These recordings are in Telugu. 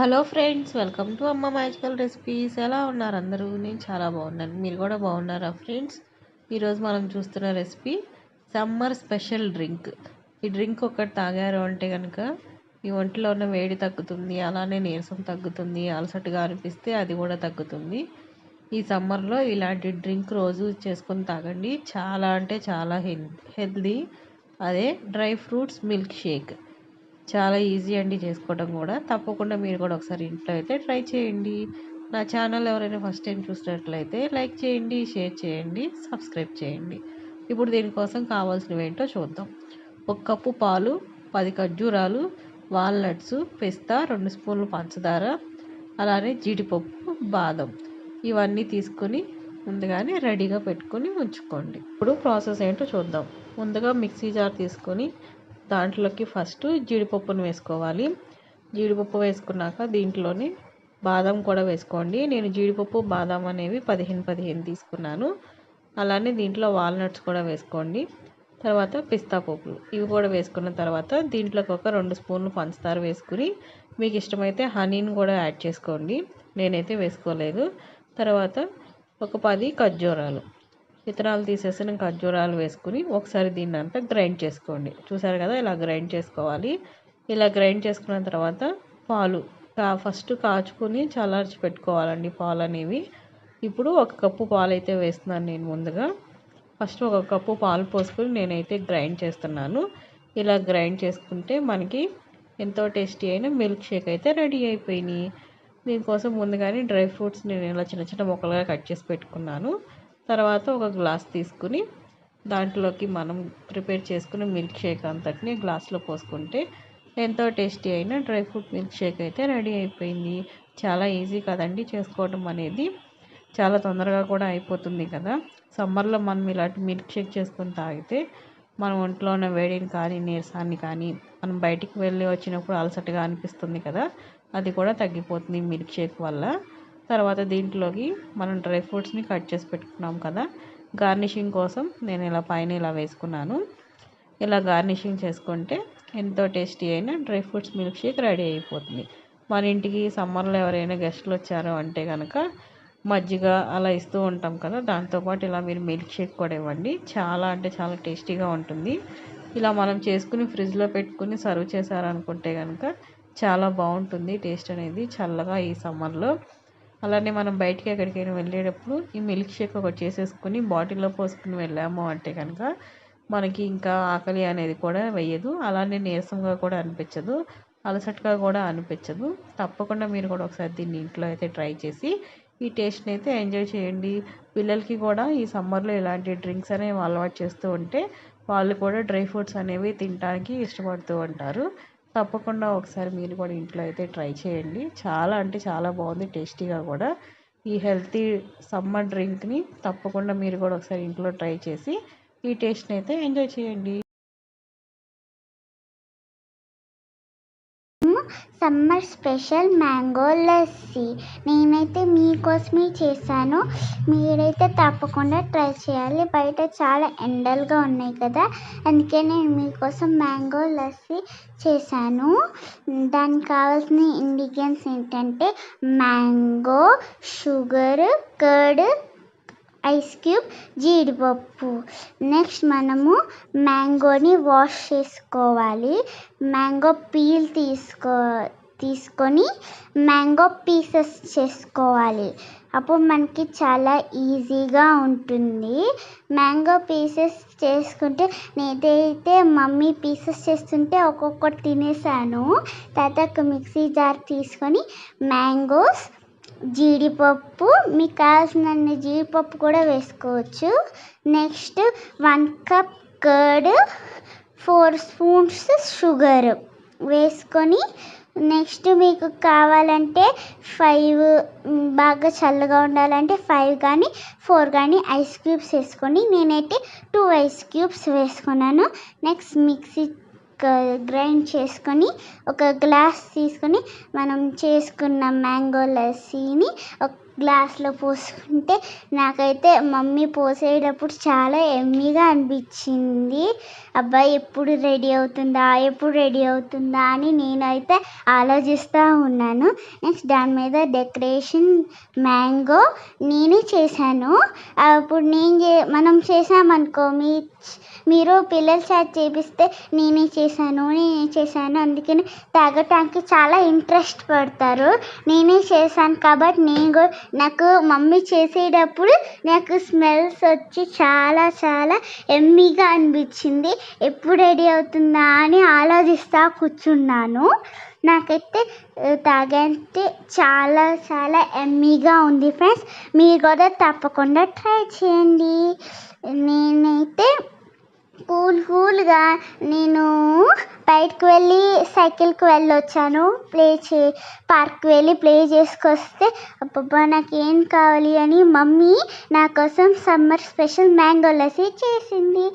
Hello friends welcome to Amma magical recipes. ఎలా ఉన్నారు అందరూ? నేను చాలా బాగున్నాను. మీరు కూడా బాగున్నారా ఫ్రెండ్స్? ఈరోజు మనం చూస్తున్న రెసిపీ సమ్మర్ స్పెషల్ డ్రింక్. ఈ డ్రింక్ ఒకటి తాగారు అంటే కనుక మీ ఒంట్లో ఉన్న వేడి తగ్గుతుంది అలానే నీరసం తగ్గుతుంది అలసటగా అనిపిస్తే అది కూడా తగ్గుతుంది. ఈ సమ్మర్లో ఇలాంటి డ్రింక్ రోజు చేసుకొని తాగండి. చాలా అంటే చాలా హెల్దీ అదే డ్రై ఫ్రూట్స్ మిల్క్ షేక్. చాలా ఈజీ అండి చేసుకోవడం కూడా. తప్పకుండా మీరు కూడా ఒకసారి ఇంట్లో అయితే ట్రై చేయండి. నా ఛానల్ ఎవరైనా ఫస్ట్ టైం చూసినట్లయితే లైక్ చేయండి షేర్ చేయండి సబ్స్క్రైబ్ చేయండి. ఇప్పుడు దీనికోసం కావాల్సినవి ఏంటో చూద్దాం. ఒక కప్పు పాలు పది ఖర్జూరాలు వాల్నట్స్ పిస్తా రెండు స్పూన్లు పంచదార అలానే జీడిపప్పు బాదం. ఇవన్నీ తీసుకొని ముందుగానే రెడీగా పెట్టుకొని ఉంచుకోండి. ఇప్పుడు ప్రాసెస్ ఏంటో చూద్దాం. ముందుగా మిక్సీ జార్ తీసుకొని దాంట్లోకి ఫస్ట్ జీడిపప్పును వేసుకోవాలి. జీడిపప్పు వేసుకున్నాక దీంట్లోని బాదం కూడా వేసుకోండి. నేను జీడిపప్పు బాదం అనేవి పదిహేను పదిహేను తీసుకున్నాను. అలానే దీంట్లో వాల్నట్స్ కూడా వేసుకోండి. తర్వాత పిస్తా పప్పులు ఇవి కూడా వేసుకున్న తర్వాత దీంట్లోకి ఒక రెండు స్పూన్లు పంచదార వేసుకుని మీకు ఇష్టమైతే హనీని కూడా యాడ్ చేసుకోండి. నేనైతే వేసుకోలేదు. తర్వాత ఒక పది ఖర్జూరాలు. విత్తనాలు తీసేసిన ఖర్జూరాలు వేసుకుని ఒకసారి దీన్ని అంతా గ్రైండ్ చేసుకోండి. చూసారు కదా ఇలా గ్రైండ్ చేసుకోవాలి. ఇలా గ్రైండ్ చేసుకున్న తర్వాత పాలు కా ఫస్ట్ కాచుకుని చల్లార్చి పెట్టుకోవాలండి పాలు అనేవి. ఇప్పుడు ఒక కప్పు పాలు అయితే వేస్తున్నాను నేను ముందుగా. ఫస్ట్ ఒక కప్పు పాలు పోసుకొని నేనైతే గ్రైండ్ చేస్తున్నాను. ఇలా గ్రైండ్ చేసుకుంటే మనకి ఎంతో టేస్టీ అయిన మిల్క్ షేక్ అయితే రెడీ అయిపోయినాయి. దీనికోసం ముందుగానే డ్రై ఫ్రూట్స్ నేను ఇలా చిన్న చిన్న ముక్కలుగా కట్ చేసి పెట్టుకున్నాను. తర్వాత ఒక గ్లాస్ తీసుకుని దాంట్లోకి మనం ప్రిపేర్ చేసుకుని మిల్క్ షేక్ అంతటిని గ్లాస్లో పోసుకుంటే ఎంతో టేస్టీ అయిన డ్రై ఫ్రూట్ మిల్క్ షేక్ అయితే రెడీ అయిపోయింది. చాలా ఈజీ కదండి చేసుకోవడం అనేది. చాలా తొందరగా కూడా అయిపోతుంది కదా. సమ్మర్లో మనం ఇలాంటి మిల్క్ షేక్ చేసుకొని తాగితే మన ఒంట్లో ఉన్న వేడిని కానీ నీరసాన్ని కానీ మనం బయటికి వెళ్ళి వచ్చినప్పుడు అలసటగా అనిపిస్తుంది కదా. అది కూడా తగ్గిపోతుంది మిల్క్ షేక్ వల్ల. తర్వాత దీంట్లోకి మనం డ్రై ఫ్రూట్స్ని కట్ చేసి పెట్టుకున్నాం కదా. గార్నిషింగ్ కోసం నేను ఇలా పైన ఇలా వేసుకున్నాను. ఇలా గార్నిషింగ్ చేసుకుంటే ఎంతో టేస్టీ అయిన dry fruits milk shake ready అయిపోతుంది. మన ఇంటికి సమ్మర్లో ఎవరైనా గెస్ట్లు వచ్చారు అంటే కనుక మజ్జిగ అలా ఇస్తూ ఉంటాం కదా. దాంతోపాటు ఇలా మీరు మిల్క్ షేక్ కూడా ఇవ్వండి. చాలా అంటే చాలా టేస్టీగా ఉంటుంది. ఇలా మనం చేసుకుని ఫ్రిడ్జ్లో పెట్టుకుని సర్వ్ చేశారనుకుంటే కనుక చాలా బాగుంటుంది. టేస్ట్ అనేది చల్లగా ఈ సమ్మర్లో అలానే మనం బయటికి ఎక్కడికైనా వెళ్ళేటప్పుడు ఈ మిల్క్ షేక్ ఒకటి చేసేసుకుని బాటిల్లో పోసుకుని వెళ్ళాము అంటే కనుక మనకి ఇంకా ఆకలి అనేది కూడా వేయదు. అలానే నీరసంగా కూడా అనిపించదు. అలసటగా కూడా అనిపించదు. తప్పకుండా మీరు కూడా ఒకసారి దీన్ని ఇంట్లో అయితే ట్రై చేసి ఈ టేస్ట్ని అయితే ఎంజాయ్ చేయండి. పిల్లలకి కూడా ఈ సమ్మర్లో ఇలాంటి డ్రింక్స్ అనేవి అలవాటు చేస్తూ ఉంటే వాళ్ళు కూడా డ్రై ఫ్రూట్స్ అనేవి తినడానికి ఇష్టపడుతూ ఉంటారు. తప్పకుండా ఒకసారి మీరు కూడా ఇంట్లో అయితే ట్రై చేయండి. చాలా అంటే చాలా బాగుంది టేస్టీగా కూడా. ఈ హెల్తీ సమ్మర్ డ్రింక్ని తప్పకుండా మీరు కూడా ఒకసారి ఇంట్లో ట్రై చేసి ఈ టేస్ట్ని అయితే ఎంజాయ్ చేయండి. Summer special mango lassi. నేనైతే మీకోసమే చేశాను. మీరైతే తప్పకుండా ట్రై చేయాలి. బయట చాలా ఎండలుగా ఉన్నాయి కదా. అందుకే నేను మీకోసం మ్యాంగో లస్సీ చేశాను. దానికి కావాల్సిన ఇంగ్రీడియంట్స్ ఏంటంటే mango sugar curd ice cube జీడిపప్పు. నెక్స్ట్ మనము మ్యాంగోని వాష్ చేసుకోవాలి. మ్యాంగో పీల్ తీసుకో తీసుకొని మ్యాంగో పీసెస్ చేసుకోవాలి. అప్పుడు మనకి చాలా ఈజీగా ఉంటుంది. మ్యాంగో పీసెస్ చేసుకుంటే నేనైతే మమ్మీ పీసెస్ చేస్తుంటే ఒక్కొక్కటి తినేసాను. తర్వాత ఒక మిక్సీ జార్ తీసుకొని మ్యాంగోస్ జీడిపప్పు మీకు కావాల్సినన్ని జీడిపప్పు కూడా వేసుకోవచ్చు. Next one cup curd four spoons sugar వేసుకొని నెక్స్ట్ మీకు కావాలంటే ఫైవ్ బాగా చల్లగా ఉండాలంటే ఫైవ్ కానీ ఫోర్ కానీ ఐస్ క్యూబ్స్ వేసుకొని నేనైతే టూ ఐస్ క్యూబ్స్ వేసుకున్నాను. నెక్స్ట్ మిక్సీ గ్రైండ్ చేసుకొని ఒక గ్లాస్ తీసుకొని మనం చేసుకున్న మ్యాంగో లస్సీని గ్లాస్లో పోసుకుంటే నాకైతే మమ్మీ పోసేటప్పుడు చాలా ఎమ్మీగా అనిపించింది. అబ్బాయి ఎప్పుడు రెడీ అవుతుందా? ఎప్పుడు రెడీ అవుతుందా? అని నేనైతే ఆలోచిస్తూ ఉన్నాను. నెక్స్ట్ దాని మీద డెకరేషన్ మ్యాంగో నేనే చేశాను. అప్పుడు నేను మనం చేసామనుకో మీ మీరు పిల్లలు చాట్ చేపిస్తే నేనే చేశాను నేనే చేశాను. అందుకని తాగటానికి చాలా ఇంట్రెస్ట్ పడతారు. నేనే చేశాను కాబట్టి నేను కూడా నాకు మమ్మీ చేసేటప్పుడు నాకు స్మెల్స్ వచ్చి చాలా చాలా ఎమ్మీగా అనిపించింది. ఎప్పుడు రెడీ అవుతుందా అని ఆలోచిస్తూ కూర్చున్నాను. నాకైతే తాగంటే చాలా చాలా ఎమ్మీగా ఉంది ఫ్రెండ్స్. మీరు కూడా తప్పకుండా ట్రై చేయండి. నేనైతే కూల్ కూల్గా నేను బయటకు వెళ్ళి సైకిల్కి వెళ్ళొచ్చాను. ప్లే చే పార్క్కి వెళ్ళి ప్లే చేసుకొస్తే అబ్బబ్బా నాకు ఏం కావాలి అని మమ్మీ నా కోసం సమ్మర్ స్పెషల్ మ్యాంగో లస్సీ చేసింది.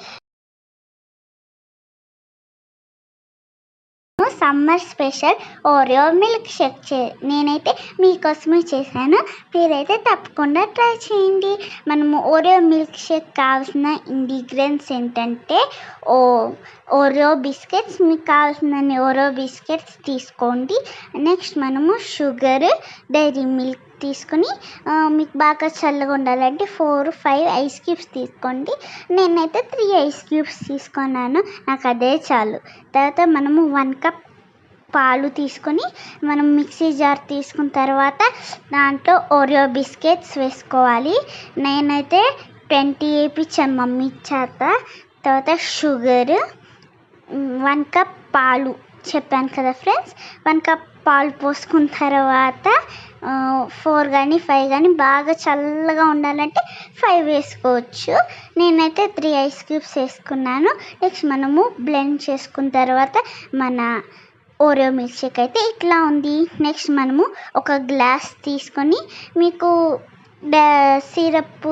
Summer special Oreo milk shake చే నేనైతే మీకోసమే చేశాను. మీరైతే తప్పకుండా ట్రై చేయండి. మనము ఓరియో మిల్క్ షేక్ కావాల్సిన ఇంగ్రీడియంట్స్ ఏంటంటే ఓ ఓరియో బిస్కెట్స్ మీకు కావాల్సిన ఓరియో బిస్కెట్స్ తీసుకోండి. నెక్స్ట్ మనము షుగర్ డైరీ మిల్క్ తీసుకొని మీకు బాగా చల్లగా ఉండాలంటే ఫోర్ ఫైవ్ ఐస్ క్యూబ్స్ తీసుకోండి. నేనైతే త్రీ ఐస్ క్యూబ్స్ తీసుకున్నాను. నాకు అదే చాలు. తర్వాత మనము వన్ కప్ పాలు తీసుకొని మనం మిక్సీ జార్ తీసుకున్న తర్వాత దాంట్లో ఓరియో బిస్కెట్స్ వేసుకోవాలి. నేనైతే ట్వంటీ వేయించాను మమ్మీ చేత తర్వాత షుగర్ వన్ కప్ పాలు చెప్పాను కదా ఫ్రెండ్స్ వన్ కప్ పాలు పోసుకున్న తర్వాత ఫోర్ కానీ ఫైవ్ కానీ బాగా చల్లగా ఉండాలంటే ఫైవ్ వేసుకోవచ్చు. నేనైతే త్రీ ఐస్ క్యూబ్స్ వేసుకున్నాను. నెక్స్ట్ మనము బ్లెండ్ చేసుకున్న తర్వాత మన ఓరియో మిల్క్ షేక్ అయితే ఇట్లా ఉంది. నెక్స్ట్ మనము ఒక గ్లాస్ తీసుకొని మీకు సిరప్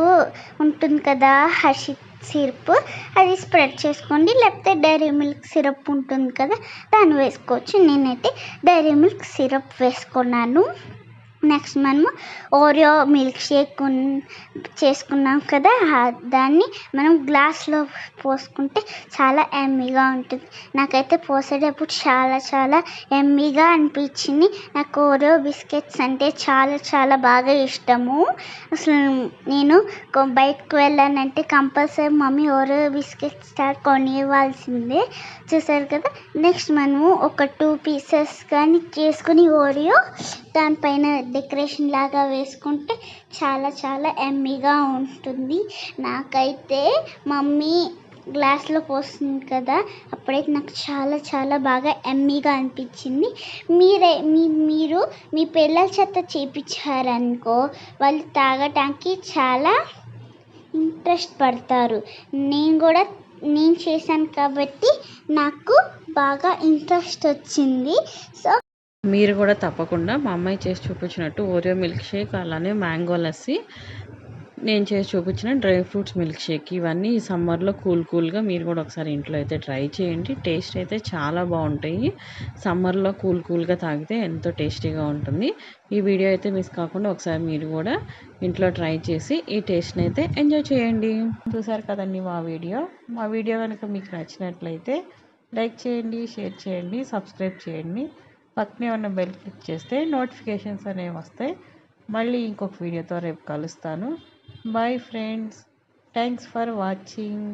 ఉంటుంది కదా హర్షిత్ సిరప్ అది స్ప్రెడ్ చేసుకోండి. లేకపోతే డైరీ మిల్క్ సిరప్ ఉంటుంది కదా దాన్ని వేసుకోవచ్చు. నేనైతే డైరీ మిల్క్ సిరప్ వేసుకున్నాను. నెక్స్ట్ మనము ఓరియో మిల్క్ షేక్ చేసుకున్నాం కదా. దాన్ని మనం గ్లాస్లో పోసుకుంటే చాలా ఎమ్మీగా ఉంటుంది. నాకైతే పోసేటప్పుడు చాలా చాలా ఎమ్మీగా అనిపించింది. నాకు ఓరియో బిస్కెట్స్ అంటే చాలా చాలా బాగా ఇష్టము. అసలు నేను బయటకు వెళ్ళానంటే కంపల్సరీ మమ్మీ ఓరియో బిస్కెట్స్ కొనివ్వాల్సిందే. చూసారు కదా? నెక్స్ట్ మనము ఒక టూ పీసెస్ కానీ చేసుకుని ఓరియో దానిపైన డెకరేషన్ లాగా వేసుకుంటే చాలా చాలా ఎమ్మీగా ఉంటుంది. నాకైతే మమ్మీ గ్లాస్లో పోస్తుంది కదా అప్పుడైతే నాకు చాలా చాలా బాగా ఎమ్మీగా అనిపించింది. మీరే మీ మీరు మీ పిల్లల చేత చేపించారనుకో వాళ్ళు తాగటానికి చాలా ఇంట్రెస్ట్ పడతారు. నేను కూడా నేను చేశాను కాబట్టి నాకు బాగా ఇంట్రెస్ట్ వచ్చింది. సో మీరు కూడా తప్పకుండా మా అమ్మాయి చేసి చూపించినట్టు ఓరియో మిల్క్ షేక్ అలానే మ్యాంగో లస్సీ నేను చేసి చూపించిన డ్రై ఫ్రూట్స్ మిల్క్ షేక్ ఇవన్నీ ఈ సమ్మర్లో కూల్ కూల్గా మీరు కూడా ఒకసారి ఇంట్లో అయితే ట్రై చేయండి. టేస్ట్ అయితే చాలా బాగుంటాయి. సమ్మర్లో కూల్ కూల్గా తాగితే ఎంతో టేస్టీగా ఉంటుంది. ఈ వీడియో అయితే మిస్ కాకుండా ఒకసారి మీరు కూడా ఇంట్లో ట్రై చేసి ఈ టేస్ట్ని అయితే ఎంజాయ్ చేయండి. చూసారు కదండి మా వీడియో? మా వీడియో కనుక మీకు నచ్చినట్లయితే లైక్ చేయండి షేర్ చేయండి సబ్స్క్రైబ్ చేయండి. పక్కనే ఉన్న బెల్ క్లిక్ చేస్తే నోటిఫికేషన్స్ అనేవి వస్తాయి. మళ్ళీ ఇంకొక వీడియోతో రేపు కలుస్తాను. Bye friends thanks for watching